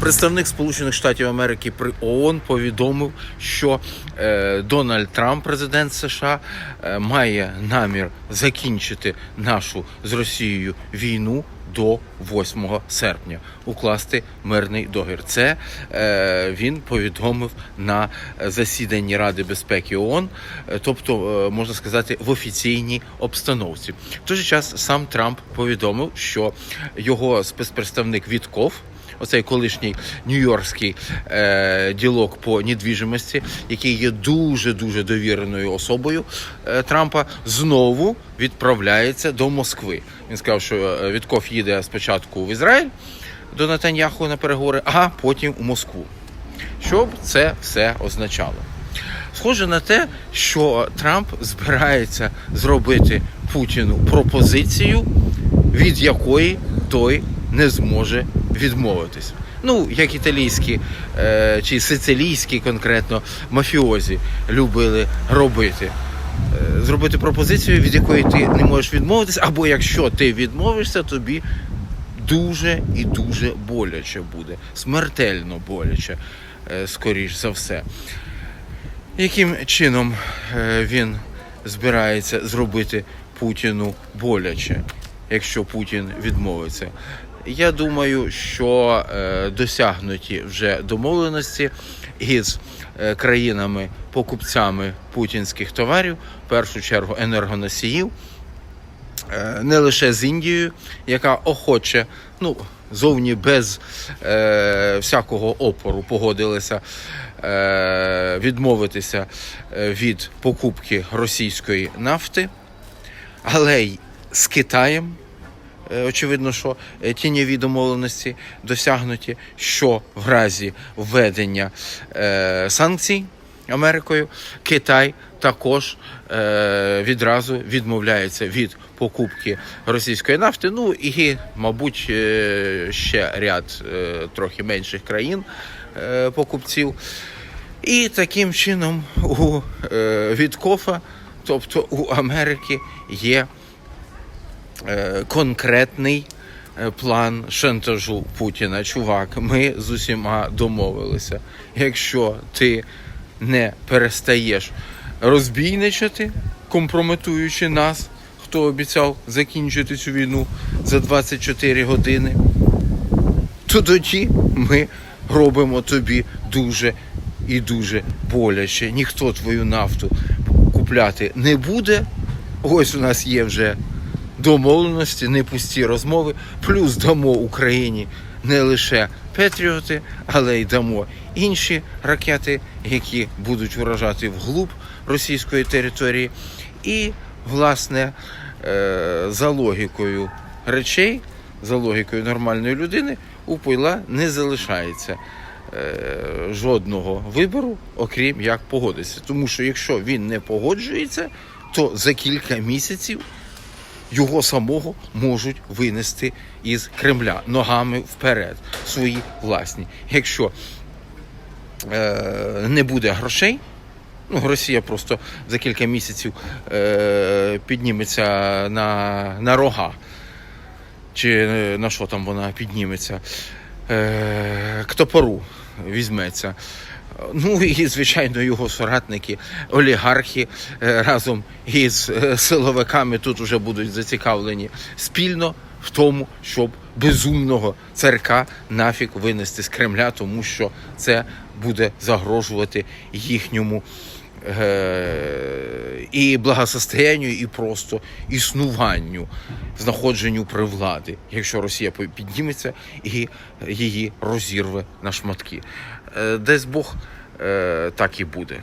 Представник Сполучених Штатів Америки при ООН повідомив, що е, Дональд Трамп, президент США, е, має намір закінчити нашу з Росією війну до 8 серпня, укласти мирний договір. Це е, він повідомив на засіданні Ради безпеки ООН, тобто можна сказати в офіційній обстановці. В той же час сам Трамп повідомив, що його спецпредставник Вітков оцей колишній нью-йоркський е, ділок по недвіжимості, який є дуже дуже довіреною особою е, Трампа, знову відправляється до Москви. Він сказав, що е, Вітков їде спочатку в Ізраїль до Натаньяху на переговори, а потім у Москву. Що б це все означало? Схоже на те, що Трамп збирається зробити Путіну пропозицію, від якої той не зможе відмовитись. Ну, як італійські е, чи сицилійські конкретно мафіозі любили робити. Е, зробити пропозицію, від якої ти не можеш відмовитись, або якщо ти відмовишся, тобі дуже і дуже боляче буде, смертельно боляче, е, скоріш за все. Яким чином е, він збирається зробити Путіну боляче, якщо Путін відмовиться? Я думаю, що е, досягнуті вже домовленості із е, країнами-покупцями путінських товарів, в першу чергу енергоносіїв, е, не лише з Індією, яка охоче, ну зовні без е, всякого опору погодилася е, відмовитися від покупки російської нафти, але й з Китаєм. Е, Очевидно, що е, тіньові домовленості досягнуті, що в разі введення е, санкцій Америкою Китай також відразу відмовляється від покупки російської нафти. Ну і, мабуть, ще ряд трохи менших країн покупців. І таким чином у Віткофа, тобто у Америки, є конкретний е, план шантажу Путіна. Чувак, ми з усіма домовилися. Якщо ти не перестаєш розбійничати, компрометуючи нас, хто обіцяв закінчити цю війну за 24 години, то тоді ми робимо тобі дуже і дуже боляче. Ніхто твою нафту купляти не буде. Ось у нас є вже домовленості, не пусті розмови. Плюс дамо Україні не лише Петріоти, але й дамо інші ракети, які будуть вражати вглуб російської території. І, власне, е, за логікою речей, за логікою нормальної людини, у Пойла не залишається е, жодного вибору, окрім як погодитися. Тому що якщо він не погоджується, то за кілька місяців його самого можуть винести із Кремля ногами вперед, свої власні. Якщо е, не буде грошей, ну Росія просто за кілька місяців е, підніметься на, на рога. Чи е, на що там вона підніметься? Е, к топору візьметься. Ну і звичайно його соратники, олігархи е, разом із е, силовиками тут вже будуть зацікавлені спільно в тому, щоб безумного царка нафік винести з Кремля, тому що це буде загрожувати їхньому е, і благосостоянню, і просто існуванню, знаходженню при влади, якщо Росія підніметься і її розірве на шматки. Е, Десь Бог е, так і буде.